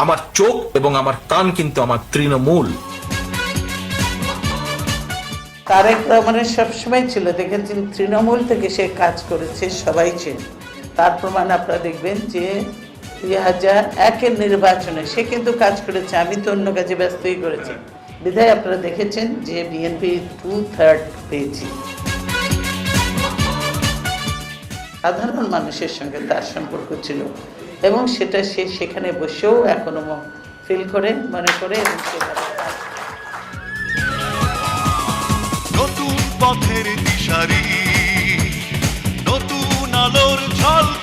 আমার চোখ এবং আমার কান কিন্তু আমার তৃণমূল। তারেক রহমানের সবসময় ছিল, দেখেছেন, তৃণমূল থেকে সে কাজ করেছে, সবাই চেনে। তার প্রমাণ আপনারা দেখবেন যে দুই হাজার একের নির্বাচনে সে কিন্তু কাজ করেছে, আমি তো অন্য কাজে ব্যস্তই করেছি। বিধায় আপনারা দেখেছেন যে বিএনপি টু থার্ড পেয়েছি। সাধারণ মানুষের সঙ্গে তার সম্পর্ক ছিল। এবং সেটা সে সেখানে বসেও এখনও ফিল করে, মনে করে এবং সেখানে। নতুন পথের দিশারি, নতুন আলোর ঝলকানি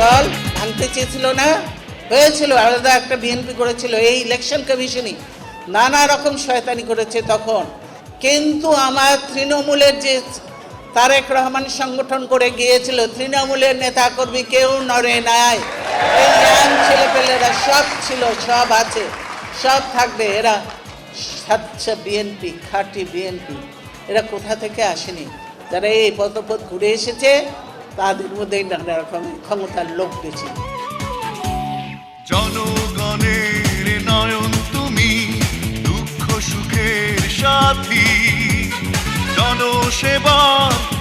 দল ভাঙতে চেয়েছিল না, হয়েছিল আলাদা একটা বিএনপি করেছিল, এই ইলেকশন কমিশনই নানা রকম শয়তানি করেছে তখন। কিন্তু আমার তৃণমূলের যে তারেক রহমান সংগঠন করে গিয়েছিল, তৃণমূলের নেতা কর্মী কেউ নড়ে নাই। ছেলেপেলেরা সব ছিল, সব আছে, সব থাকবে। এরা সাচ্চা বিএনপি, খাঁটি বিএনপি। এরা কোথা থেকে আসেনি? যারা এই পদপথ ঘুরে এসেছে তাদের মধ্যেই নানা রকম ক্ষমতার লোক বেশি। জনগণের নয়ন তুমি দুঃখ সুখের সাথী। জনসেবার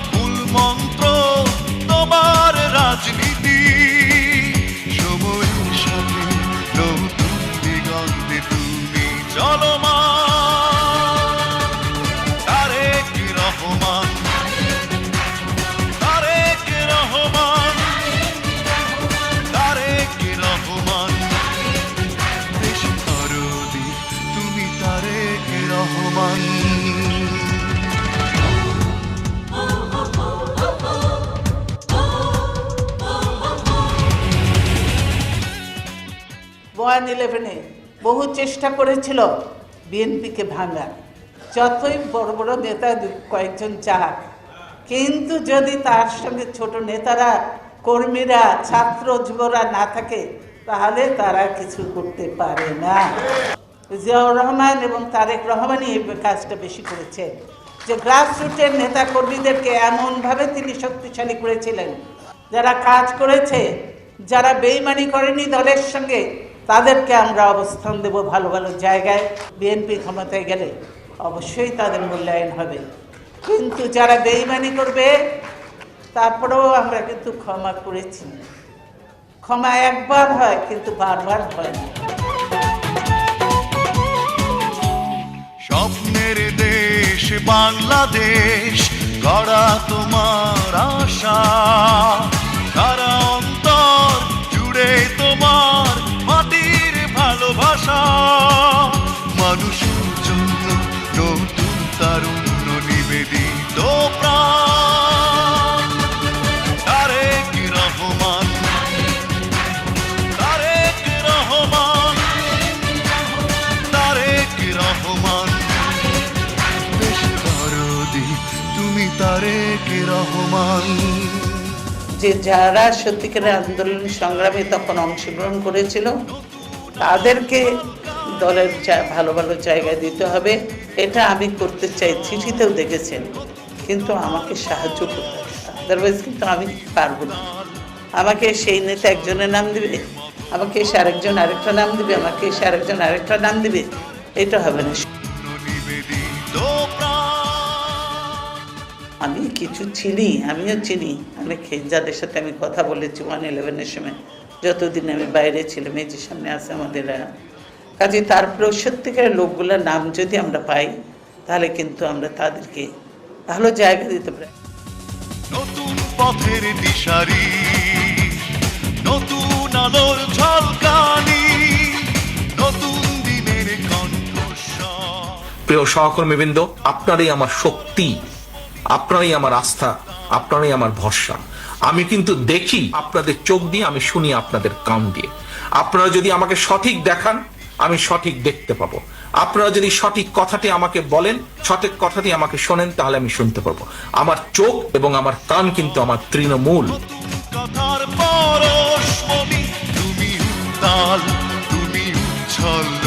ওয়ান ইলেভেনে বহু চেষ্টা করেছিল বিএনপিকে ভাঙার। যতই বড় বড় নেতা কয়েকজন চাক কিন্তু যদি তার সঙ্গে ছোট নেতারা, কর্মীরা, ছাত্র যুবরা না থাকে, তাহলে তারা কিছু করতে পারে না। জিয়াউর রহমান এবং তারেক রহমানই এই কাজটা বেশি করেছেন। যে গ্রাসরুটের নেতা কর্মীদেরকে এমনভাবে তিনি শক্তিশালী করেছিলেন, যারা কাজ করেছে, যারা বেইমানি করেনি দলের সঙ্গে তাদেরকে আমরা অবস্থান দেব ভালো ভালো জায়গায়। বিএনপি ক্ষমতায় গেলে অবশ্যই তাদের মূল্যায়ন হবে। কিন্তু যারা বেইমানি করবে, তারপরেও আমরা কিন্তু ক্ষমা করেছি। ক্ষমা একবার হয়, কিন্তু বারবার হয় না। স্বপ্নের দেশ বাংলাদেশ, গড়া তোমার আশা। সারা অন্তর জুড়ে ভালোবাসা মানুষের জন্য নতুন, তারুণ্য, নিবেদিত প্রাণ। রহমান? রহমান? রহমান? তুমি তারেক রহমান? যে যারা সত্যিকারের আন্দোলন সংগ্রামে তখন অংশগ্রহণ করেছিল তাদেরকে দলের ভালো ভালো জায়গায় দিতে হবে। এটা আমি করতে চাই, চিঠিতেও দেখেছেন। কিন্তু আমাকে সাহায্য করতে হবে। আদারওয়াইজ কিন্তু আমি পারব না। আমাকে সেই নেতা একজনের নাম দিবে, আমাকে এসে আরেকজন আরেকটা নাম দিবে, আমাকে এসে আরেকজন আরেকটা নাম দিবে। এটা হবে না। আমি কিছু চিনি, আমিও চিনি। অনেক যাদের সাথে আমি কথা বলেছি ওয়ান ইলেভেনের সময়। যতদিন আমি বাইরে ছিলাম এই যে সামনে আছে আমাদের কাজে তারপরেও সত্যিকারের লোকগুলোর নাম যদি আমরা পাই তাহলে কিন্তু আমরা তাদেরকে ভালো জায়গা দিতে পারি। নতুন পথের দিশারি নতুন আলোর ঝলকানি নতুন দিনের কণ্ঠস্বর। প্রিয় সহকর্মীবৃন্দ আপনারই আমার শক্তি আপনারই আমার আস্থা আপনারাই আমার ভরসা। আমি কিন্তু দেখি, আপনাদের চোখ দিয়ে আমি শুনি আপনাদের কান দিয়ে। আপনারা যদি আমাকে সঠিক দেখান, আমি সঠিক দেখতে পাবো। আপনারা যদি সঠিক কথাটি আমাকে বলেন, সঠিক কথাটি আমাকে শোনেন, তাহলে আমি শুনতে পারব। আমার চোখ এবং আমার কান কিন্তু আমার তৃণমূল। কথার পরশমণি তুমি উত্তাল, তুমি উচ্ছল।